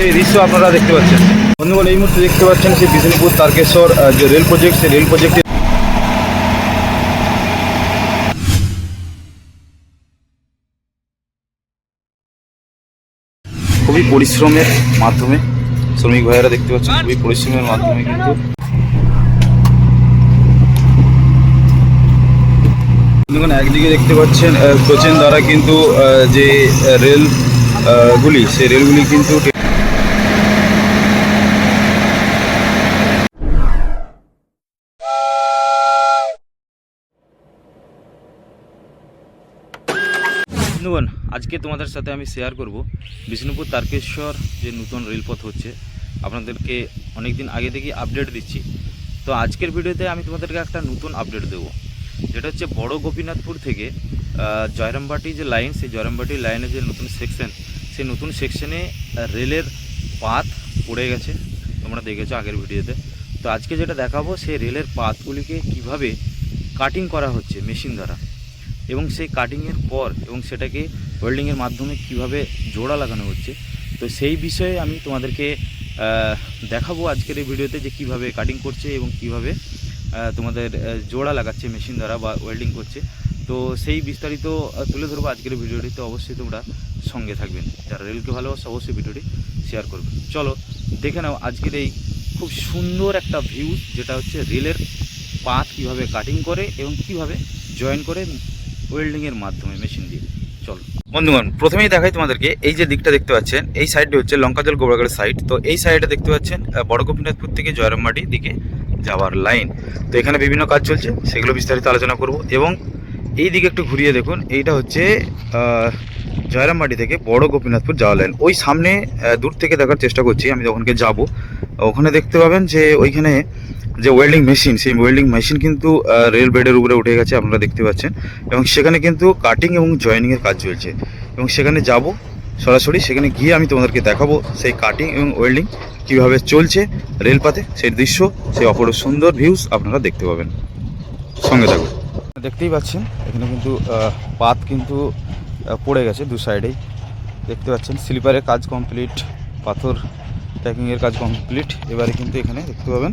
সেই দৃশ্য আপনারা দেখতে পাচ্ছেন। বন্ধুগণ এই মুহূর্তে দেখতে পাচ্ছেন সেই বিষ্ণুপুর তারকেশ্বর যে রেল প্রজেক্ট সেই রেল প্রজেক্টে খুবই পরিশ্রমের মাধ্যমে শ্রমিক ভাইয়েরা দেখতে পাচ্ছেন খুবই পরিশ্রমের মাধ্যমে কিন্তু বন্ধুগণ একদিকে দেখতে পাচ্ছেন কোচেন দ্বারা কিন্তু যে আহ, রেল আহ, গুলি সেই রেলগুলি কিন্তু বন্ধুগণ, আজকে তোমাদের সাথে আমি শেয়ার করব বিষ্ণুপুর তারকেশ্বর যে নতুন রেলপথ হচ্ছে। আপনাদেরকে অনেক দিন আগে থেকেই আপডেট দিচ্ছি। তো আজকের ভিডিওতে আমি তোমাদেরকে একটা নতুন আপডেট দেবো। যেটা হচ্ছে বড় গোপীনাথপুর থেকে জয়রামবাটি যে লাইন সেই জয়রামবাটি লাইনের যে নতুন সেকশন সেই নতুন সেকশনে রেলের পাত পড়ে গেছে। তোমরা দেখেছ আগের ভিডিওতে। তো আজকে যেটা দেখাবো, সেই রেলের পাতগুলিকে কীভাবে কাটিং করা হচ্ছে মেশিন দ্বারা। এবং সেই কাটিংয়ের পর এবং সেটাকে ওয়েল্ডিংয়ের মাধ্যমে কীভাবে জোড়া লাগানো হচ্ছে, তো সেই বিষয়ে আমি তোমাদেরকে দেখাবো আজকের এই ভিডিওতে যে কীভাবে কাটিং করছে এবং কীভাবে তোমাদের জোড়া লাগাচ্ছে মেশিন দ্বারা বা ওয়েল্ডিং করছে। তো সেই বিস্তারিত তুলে ধরবো আজকের ভিডিওটি তো অবশ্যই তোমরা সঙ্গে থাকবেন। যারা রেলকে ভালোবাসে, অবশ্যই ভিডিওটি শেয়ার করবে চলো, দেখে নাও আজকের এই খুব সুন্দর একটা ভিউ যেটা হচ্ছে রেলের পাত কীভাবে কাটিং করে এবং কীভাবে জয়েন করে ওয়েল্ডিংয়ের মাধ্যমে মেশিন দিয়ে। চলো। বন্ধুগণ, প্রথমেই দেখাই তোমাদেরকে, এই যে দিকটা দেখতে পাচ্ছেন, এই সাইডটি হচ্ছে লঙ্কাজল গোবরাগড়ের সাইড তো এই সাইডে দেখতে পাচ্ছেন বড় গোপীনাথপুর থেকে জয়রামবাটি দিকে যাওয়ার লাইন তো এখানে বিভিন্ন কাজ চলছে, সেগুলো বিস্তারিত আলোচনা করব। এবং এই দিকে একটু ঘুরিয়ে দেখুন, এইটা হচ্ছে জয়রামবাটি থেকে বড় গোপীনাথপুর যাওয়ার লাইন ওই সামনে দূর থেকে দেখার চেষ্টা করছি, আমি যখনকে যাব, ওখানে দেখতে পাবেন যে ওইখানে যে ওয়েল্ডিং মেশিন সেই ওয়েল্ডিং মেশিন কিন্তু রেল বেডের উপরে উঠে গেছে, আপনারা দেখতে পাচ্ছেন। এবং সেখানে কিন্তু কাটিং এবং জয়েনিংয়ের কাজ চলছে। এবং সেখানে যাব সরাসরি, সেখানে গিয়ে আমি তোমাদেরকে দেখাবো সেই কাটিং এবং ওয়েল্ডিং কীভাবে চলছে রেলপাতে সেই দৃশ্য, সেই অপরূপ সুন্দর ভিউজ আপনারা দেখতে পাবেন। সঙ্গে থাকুন। দেখতেই পাচ্ছেন, এখানে কিন্তু পাত কিন্তু পড়ে গেছে দু সাইডেই দেখতে পাচ্ছেন স্লিপারের কাজ কমপ্লিট পাথর প্যাকিংয়ের কাজ কমপ্লিট এবারে কিন্তু এখানে দেখতে পাবেন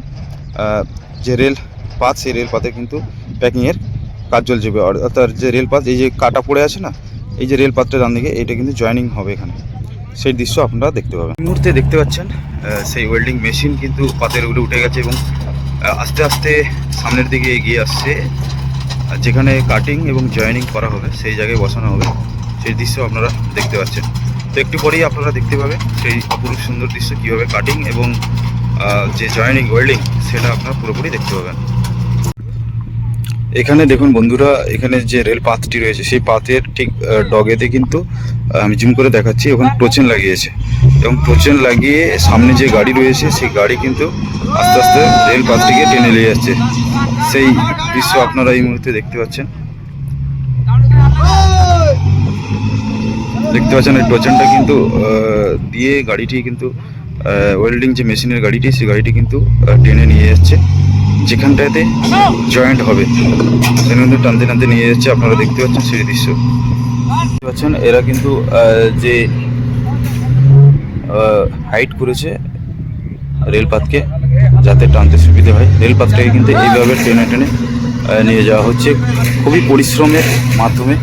যে রেল পাত সেই রেল পাতে কিন্তু প্যাকিংয়ের কাজ চলছে। অর- অর্থাৎ যে রেল পাত এই যে কাটা পড়ে আছে না, এই যে রেল পাতটা ডান দিকে এটা কিন্তু জয়েনিং হবে এখানে। সেই দৃশ্য আপনারা দেখতে পাবেন। মুহূর্তে দেখতে পাচ্ছেন সেই ওয়েল্ডিং মেশিন কিন্তু পাতের উপরে উঠে গেছে এবং আস্তে আস্তে সামনের দিকে এগিয়ে আসছে। যেখানে কাটিং এবং জয়েনিং করা হবে, সেই জায়গায় বসানো হবে। সেই দৃশ্য আপনারা দেখতে পাচ্ছেন। তো একটু পরেই আপনারা দেখতে পাবেন সেই অপরূপ সুন্দর দৃশ্য কীভাবে কাটিং এবং যে জয়েনিং ওয়েল্ডিং সেটা আপনারা পুরোপুরি দেখতে পাবেন। এখানে দেখুন বন্ধুরা, এখানে যে রেল পাথটি রয়েছে, সেই পাথের ঠিক ডগেতে কিন্তু আমি জুম করে দেখাচ্ছি, ওখানে টোচেন লাগিয়েছে। এবং টোচেন লাগিয়ে সামনে যে গাড়ি রয়েছে, সেই গাড়ি কিন্তু আস্তে আস্তে রেল পাথটিকে টেনে নিয়ে যাচ্ছে। সেই দৃশ্য আপনারা এই মুহূর্তে দেখতে পাচ্ছেন। দেখতে পাচ্ছেন এই টোচেনটা কিন্তু দিয়ে গাড়িটি কিন্তু ওয়েল্ডিং যে মেশিনের গাড়িটি, সেই গাড়িটি কিন্তু টেনে নিয়ে যাচ্ছে যেখানটাতে জয়েন্ট হবে। সেখানে কিন্তু টানতে টানতে নিয়ে যাচ্ছে আপনারা দেখতে পাচ্ছেন সেই দৃশ্য। পাচ্ছেন, এরা কিন্তু যে হাইট করেছে রেলপাতকে যাতে টানতে সুবিধে হয়। রেলপাতটাকে কিন্তু এইভাবে টেনে টেনে নিয়ে যাওয়া হচ্ছে। খুবই পরিশ্রমের মাধ্যমে।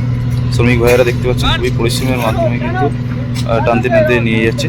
শ্রমিক ভাইয়েরা দেখতে পাচ্ছেন, খুবই পরিশ্রমের মাধ্যমে কিন্তু টানতে টানতে নিয়ে যাচ্ছে।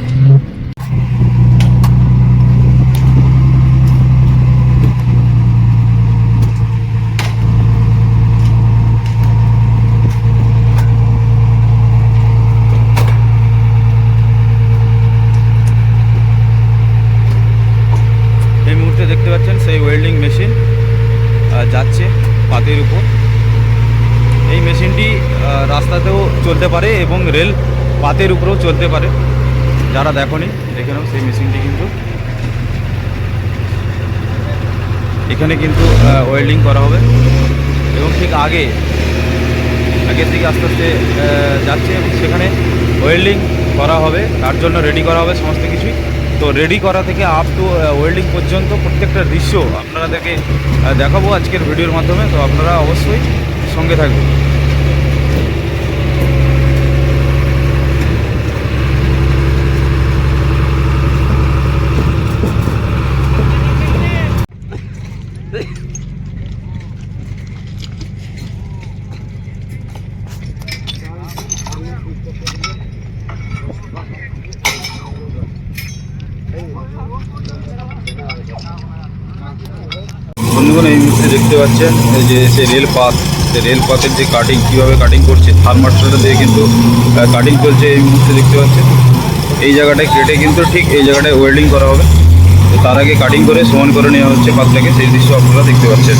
এই মুহূর্তে দেখতে পাচ্ছেন সেই ওয়েল্ডিং মেশিন যাচ্ছে পাতের উপর এই মেশিনটি আহ, রাস্তাতেও চলতে পারে এবং রেল পাতের উপরেও চলতে পারে। যারা দেখনি দেখে নাও সেই মেশিনটি কিন্তু। এখানে কিন্তু ওয়েল্ডিং করা হবে। এবং ঠিক আগে আগের দিকে আস্তে আস্তে যাচ্ছে এবং সেখানে ওয়েল্ডিং করা হবে। তার জন্য রেডি করা হবে সমস্ত কিছুই। তো রেডি করা থেকে আপ টু ওয়েল্ডিং পর্যন্ত প্রত্যেকটা দৃশ্য আপনারা আহ, দেখাবো আজকের ভিডিওর মাধ্যমে। তো আপনারা অবশ্যই সঙ্গে থাকবেন। বন্ধুগণ, এই মুহূর্তে দেখতে পাচ্ছেন যে সে রেলপথ রেলপথের যে কাটিং কীভাবে কাটিং করছে থার্মাস্টারটা দিয়ে কিন্তু কাটিং চলছে এই মুহূর্তে দেখতে পাচ্ছেন। এই জায়গাটায় কেটে কিন্তু ঠিক এই জায়গাটায় ওয়েল্ডিং করা হবে। তো তার আগে কাটিং করে সমান করে নেওয়া হচ্ছে পাতটাকে সেই দৃশ্য আপনারা দেখতে পাচ্ছেন।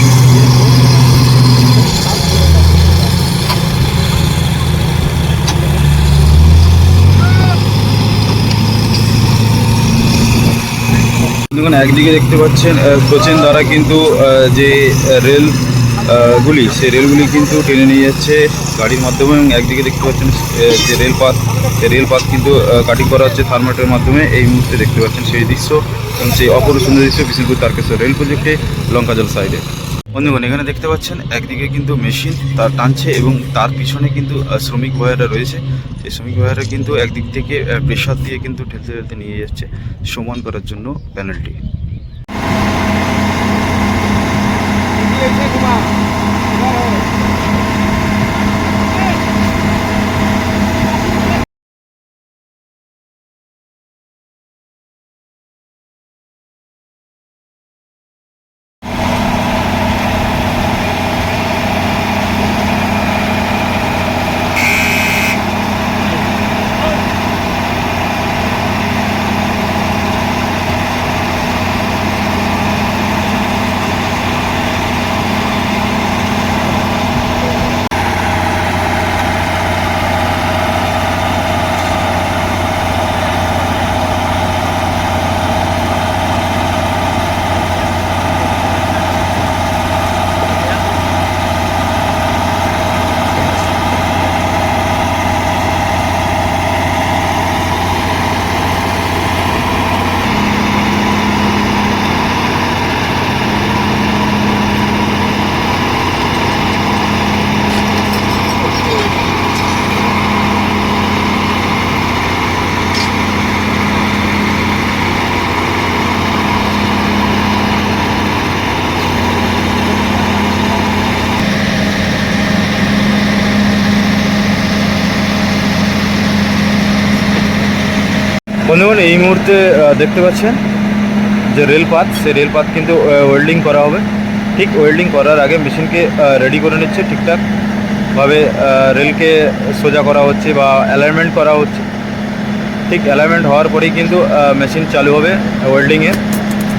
দেখুন একদিকে দেখতে পাচ্ছেন কোচেন দ্বারা কিন্তু যে রেল গুলি, সেই রেলগুলি কিন্তু টেনে নিয়ে যাচ্ছে গাড়ির মাধ্যমে এবং একদিকে দেখতে পাচ্ছেন যে রেলপাত সেই রেলপাত কিন্তু কাটিং করা হচ্ছে থার্মাটের মাধ্যমে। এই মুহূর্তে দেখতে পাচ্ছেন সেই দৃশ্য এবং সেই অপর সুন্দর দৃশ্য বিষ্ণুপুর তারকেশ্বর রেল প্রজেক্টে লঙ্কাজল সাইডে। বন্ধুগণ, এখানে দেখতে পাচ্ছেন, একদিকে কিন্তু মেশিন তার টানছে এবং তার পিছনে কিন্তু শ্রমিক বয়ারা রয়েছে। সেই শ্রমিক বয়ারা কিন্তু একদিক থেকে প্রেশার দিয়ে কিন্তু ঠেলতে ঠেলতে নিয়ে যাচ্ছে সমান করার জন্য প্যানেলটি বন্ধুগণ এই মুহূর্তে দেখতে পাচ্ছেন যে রেলপাত সেই রেলপাত কিন্তু ওয়েল্ডিং করা হবে। ঠিক ওয়েল্ডিং করার আগে মেশিনকে রেডি করে নিচ্ছে ঠিকঠাকভাবে রেলকে সোজা করা হচ্ছে বা অ্যালাইনমেন্ট করা হচ্ছে। ঠিক অ্যালাইনমেন্ট হওয়ার পরেই কিন্তু মেশিন চালু হবে ওয়েল্ডিংয়ে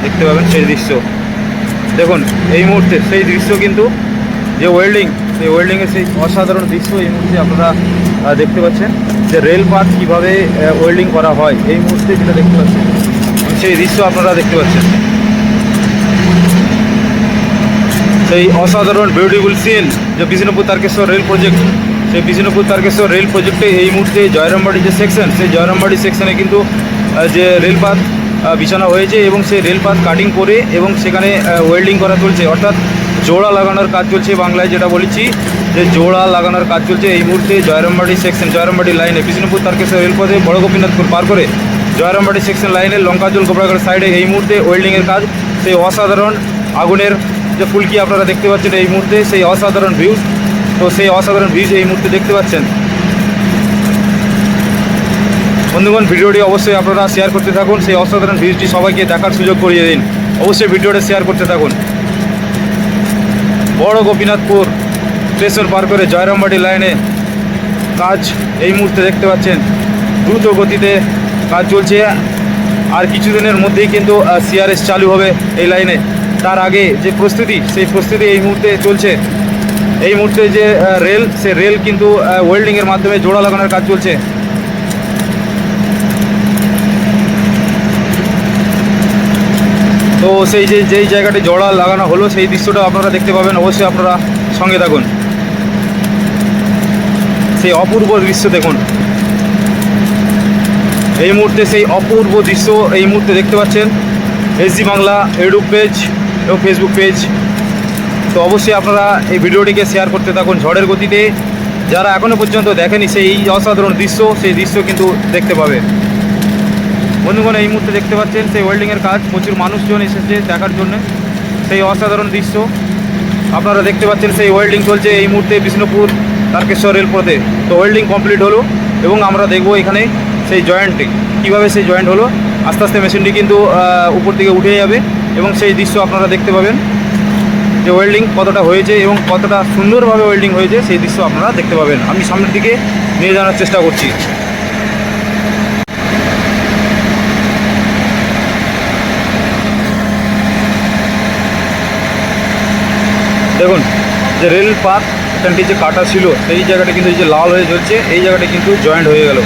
দেখতে পাবেন সেই দৃশ্য। দেখুন, এই মুহূর্তে সেই দৃশ্য কিন্তু, যে ওয়েল্ডিং সেই ওয়েল্ডিংয়ের সেই অসাধারণ দৃশ্য এই মুহূর্তে আপনারা দেখতে পাচ্ছেন। যে রেল কীভাবে ওয়েল্ডিং করা হয়, এই মুহূর্তে যেটা দেখতে পাচ্ছেন সেই দৃশ্য আপনারা দেখতে পাচ্ছেন। সেই অসাধারণ বিউটিফুল সিন যে বিষ্ণুপুর তারকেশ্বর রেল প্রজেক্ট সেই বিষ্ণুপুর তারকেশ্বর রেল প্রজেক্টে এই মুহূর্তে জয়রামবাড়ি যে সেকশন সেই জয়রামবাড়ি সেকশনে কিন্তু যে রেলপাত বিছানো হয়েছে এবং সেই রেলপাত কাটিং করে এবং সেখানে ওয়েল্ডিং করা চলছে। অর্থাৎ জোড়া লাগানোর কাজ চলছে বাংলায় যেটা বলেছি, যে জোড়া লাগানোর কাজ চলছে এই মুহূর্তে জয়রামবাড়ি সেকশন জয়রামবাড়ি লাইনে বিষ্ণুপুর তারকেশ্বর রেলপথে বড় গোপীনাথপুর পার করে জয়রামবাড়ি সেকশন লাইনে লঙ্কাজল গোবরাগড় সাইডে এই মুহূর্তে ওয়েল্ডিংয়ের কাজ। সেই অসাধারণ আগুনের যে ফুলকি আপনারা দেখতে পাচ্ছেন এই মুহূর্তে, সেই অসাধারণ ভিউজ তো সেই অসাধারণ ভিউজ এই মুহূর্তে দেখতে পাচ্ছেন। বন্ধুগণ, ভিডিওটি অবশ্যই আপনারা শেয়ার করতে থাকুন। সেই অসাধারণ ভিউজটি সবাইকে দেখার সুযোগ করিয়ে দিন। অবশ্যই ভিডিওটা শেয়ার করতে থাকুন। বড় গোপীনাথপুর স্টেশন পার করে জয়রামবাটি লাইনে কাজ এই মুহূর্তে দেখতে পাচ্ছেন। দ্রুত গতিতে কাজ চলছে। আর কিছুদিনের মধ্যেই কিন্তু সিআরএস চালু হবে এই লাইনে। তার আগে যে প্রস্তুতি, সেই প্রস্তুতি এই মুহূর্তে চলছে। এই মুহূর্তে যে রেল সে রেল কিন্তু ওয়েল্ডিংয়ের মাধ্যমে জোড়া লাগানোর কাজ চলছে। সেই যে, যেই জায়গাটি জোড়া লাগানো হলো, সেই দৃশ্যটা আপনারা দেখতে পাবেন। অবশ্যই আপনারা সঙ্গে থাকুন। সেই অপূর্ব দৃশ্য দেখুন। এই মুহূর্তে সেই অপূর্ব দৃশ্য এই মুহূর্তে দেখতে পাচ্ছেন। এসজি বাংলা ইউটিউব পেজ এবং ফেসবুক পেজ। তো অবশ্যই আপনারা এই ভিডিওটিকে শেয়ার করতে থাকুন ঝড়ের গতিতে। যারা এখনও পর্যন্ত দেখেনি সেই অসাধারণ দৃশ্য, সেই দৃশ্য কিন্তু দেখতে পাবে। বন্ধুগণ, এই মুহূর্তে দেখতে পাচ্ছেন সেই ওয়েল্ডিংয়ের কাজ। প্রচুর মানুষজন এসেছে দেখার জন্য। সেই অসাধারণ দৃশ্য। আপনারা দেখতে পাচ্ছেন সেই ওয়েল্ডিং চলছে এই মুহূর্তে বিষ্ণুপুর তারকেশ্বর রেলপথে। তো ওয়েল্ডিং কমপ্লিট হলো এবং আমরা দেখব এখানে সেই জয়েন্টটি কীভাবে সেই জয়েন্ট হলো? আস্তে আস্তে মেশিনটি কিন্তু উপর দিকে উঠে যাবে এবং সেই দৃশ্য আপনারা দেখতে পাবেন। যে ওয়েল্ডিং কতটা হয়েছে এবং কতটা সুন্দরভাবে ওয়েল্ডিং হয়েছে, সেই দৃশ্য আপনারা দেখতে পাবেন। আমি সামনের দিকে নিয়ে যাওয়ার চেষ্টা করছি। দেখুন, যে রেল পাত এখানটি যে কাটা ছিল, সেই জায়গাটা কিন্তু এই যে লাল হয়ে জ্বলছে এই জায়গাটা কিন্তু জয়েন্ট হয়ে গেল।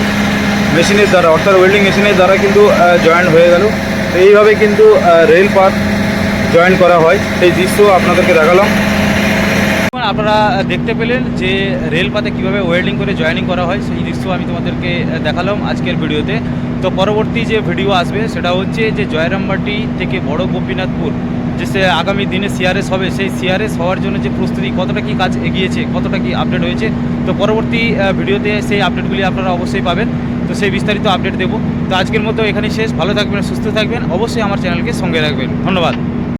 মেশিনের দ্বারা, অর্থাৎ ওয়েল্ডিং মেশিনের দ্বারা কিন্তু জয়েন্ট হয়ে গেল। তো এইভাবে কিন্তু রেল পাত জয়েন করা হয়। সেই দৃশ্য আপনাদেরকে দেখালাম। আপনারা দেখতে পেলেন যে রেলপাতে কীভাবে ওয়েল্ডিং করে জয়েনিং করা হয়, সেই দৃশ্য আমি তোমাদেরকে দেখালাম আজকের ভিডিওতে। তো পরবর্তী যে ভিডিও আসবে, সেটা হচ্ছে যে জয়রামবাটি থেকে বড় গোপীনাথপুর যে সে আগামী দিনে সিআরএস হবে, সেই সিআরএস হওয়ার জন্য যে প্রস্তুতি, কতটা কি কাজ এগিয়েছে, কতটা কি আপডেট হয়েছে, তো পরবর্তী ভিডিওতে সেই আপডেটগুলি আপনারা অবশ্যই পাবেন। তো সেই বিস্তারিত আপডেট দেবো। তো আজকের মতো এখানেই শেষ। ভালো থাকবেন, সুস্থ থাকবেন। অবশ্যই আমার চ্যানেলকে সঙ্গে রাখবেন। ধন্যবাদ।